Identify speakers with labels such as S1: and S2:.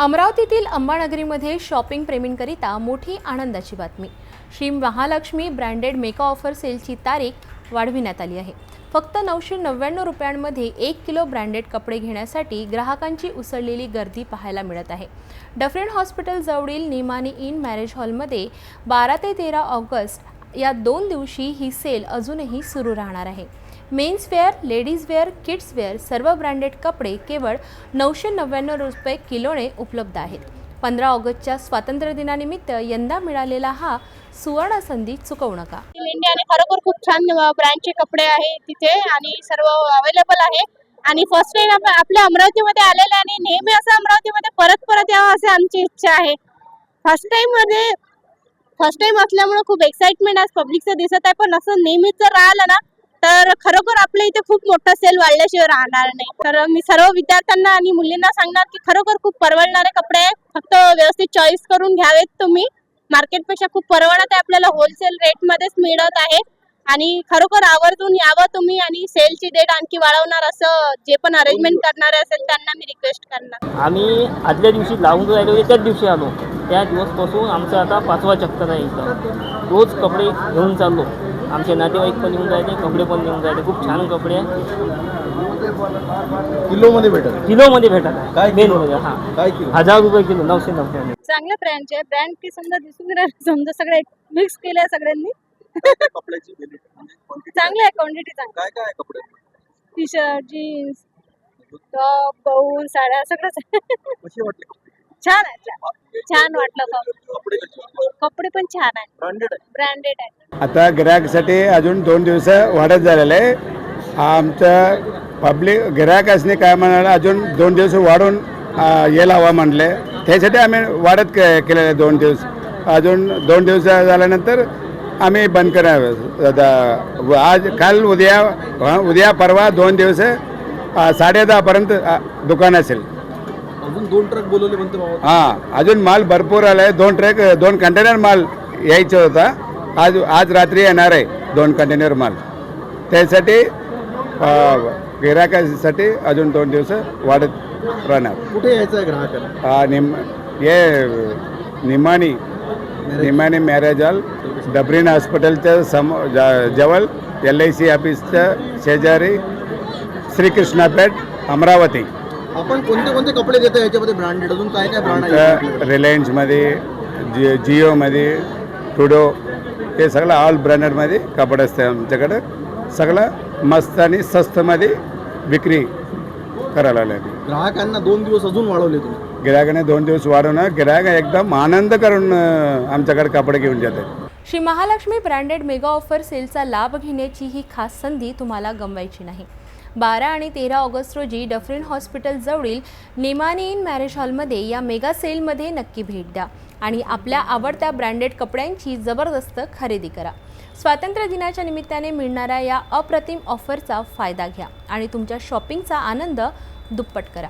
S1: अमरावतीतील अंबानगरीमध्ये shopping प्रेमींकरिता मोठी आनंदाची बातमी. Shri Mahalakshmi branded mega offer सेलची तारीख वाढविण्यात आली आहे. फक्त नऊशे नव्याण्णव रुपयांमध्ये एक किलो ब्रँडेड कपडे घेण्यासाठी ग्राहकांची उसळलेली गर्दी पाहायला मिळत आहे. डफरेन हॉस्पिटल जवळील निमानी इन मॅरेज हॉलमध्ये बारा ते तेरा ऑगस्ट या दोन दिवशी ही सेल अजूनही सुरू राहणार आहे. Men's wear ladies wear kids wear सर्व ब्रँडेड कपडे केवळ नऊशे नव्याण्णव रुपये किलोने उपलब्ध आहेत. पंधरा ऑगस्टच्या स्वातंत्र्य दिनानिमित्त यंदा मिळालेला हा सुवर्ण संधी चुकवू नका.
S2: इंडियाने खरोखर खूप छान ब्रँडचे कपडे आहे तिथे आणि सर्व अवेलेबल आहे. आणि फर्स्ट टाइम आपल्या अमरावतीमध्ये आलेले आणि नेहमी असं अमरावतीमध्ये परत परत यावं असे आमची इच्छा आहे. फर्स्ट टाइममध्ये फर्स्ट टाइम असल्यामुळे खूप एक्साइटमेंट आज पब्लिकचं दिसत आहे. पण असं नेहमीच जर राहिलं ना तर खरोखर आपल्या इथे खूप मोठा सेल वाढल्याशिवाय राहणार नाही. तर मी सर्व विद्यार्थ्यांना आणि मुलींना सांगणार की खरोखर खूप परवडणारे कपडे आहे फक्त व्यवस्थित चॉईस करून घ्यावेत तुम्ही. मार्केटपेक्षा खूप परवडत आहे आपल्याला होलसेल रेट मध्येच मिळत आहे. आणि खरोखर आवर्जून यावं तुम्ही आणि सेलची डेट आणखी वाढवणार असं जे पण अरेंजमेंट करणारे असेल त्यांना मी रिक्वेस्ट करणार.
S3: आम्ही आदल्या दिवशी लावून राहिलो होते त्याच दिवशी आलो त्या दिवसपासून आमचा आता पाचवा चक्कर आहे इथं. रोज कपडे घेऊन चाललो. आमचे नातेवाईक पण येऊन जायचे कपडे पण घेऊन जायचे. खूप छान कपडे. आहे
S4: किलो मध्ये भेटत.
S3: किलोमध्ये भेटत
S4: काय
S3: मेन
S4: किलो?
S3: म्हणजे हा.
S4: काय किलो?
S3: हजार रुपये किलो नऊशे नव्वद
S2: चांगल्या ब्रँडचे आहे ब्रँड की समजा दिसून राहिले समजा सगळे मिक्स केले सगळ्यांनी.
S4: कपड्याची
S2: चांगले आहे क्वांटिटी चांगली.
S4: काय काय आहे कपडे?
S2: टी शर्ट जीन्स टॉप बाऊल साड्या सगळंच आहे.
S4: कशी वाटले?
S2: छान आहे छान. वाटलं
S4: कपडे
S2: पण छान आहे
S4: ब्रँडेड आहे
S5: आता गिरायकासाठी अजून दोन दिवस वाढत झालेलं आहे. आमचं पब्लिक गिरायकासने काय म्हणाला अजून दोन दिवस वाढून यायला हवा म्हटले त्यासाठी आम्ही वाढत के केलेलं आहे दोन दिवस. अजून दोन दिवस झाल्यानंतर आम्ही बंद करणार आज काल उद्या उद्या परवा दोन दिवस आ, साडेदहापर्यंत आ, दुकान असेल.
S4: अजून दोन ट्रक बोलवले म्हणते बाबा
S5: हां अजून माल भरपूर आला आहे दोन ट्रक दोन कंटेनर माल यायचा होता. आज आज रात्री येणार आहे दोन कंटेनर माल. त्यासाठी गिरायकासाठी अजून दोन दिवस वाढत राहणार.
S4: कुठे यायचं आहे ग्राहकाला?
S5: हा, निम हे निमाणी निमाणी मॅरेज हॉल डबरीन हॉस्पिटलच्या सम जवळ एल आय सी ऑफिसच्या शेजारी श्रीकृष्णापेठ अमरावती.
S4: आपण कोणते कोणते कपडे देता याच्यामध्ये ब्रँडेड अजून काय काय ब्रँड आहे?
S5: रिलायन्समध्ये जि जिओमध्ये टुडो हे सगळं ऑल ब्रँडेडमध्ये कपडे असते आमच्याकडं. सगळं मस्त आणि स्वस्तमध्ये विक्री करायला लागली.
S4: ग्राहकांना दोन दिवस अजून वाढवले तुम्ही.
S5: गिरायकाने दोन दिवस वाढवणं गिरायक एकदम आनंद करून आमच्याकडे कपडे घेऊन जातात.
S1: Shri Mahalakshmi branded mega offer सेलचा लाभ घेण्याची ही खास संधी तुम्हाला गमवायची नाही. बारा आणि तेरा ऑगस्ट रोजी डफरिन हॉस्पिटलजवळील निमाने इन मॅरेज हॉलमध्ये या मेगा सेलमध्ये नक्की भेट द्या आणि आपल्या आवडत्या ब्रँडेड कपड्यांची जबरदस्त खरेदी करा. स्वातंत्र्य दिनाच्या निमित्ताने मिळणाऱ्या या अप्रतिम ऑफरचा फायदा घ्या आणि तुमच्या शॉपिंगचा आनंद दुप्पट करा.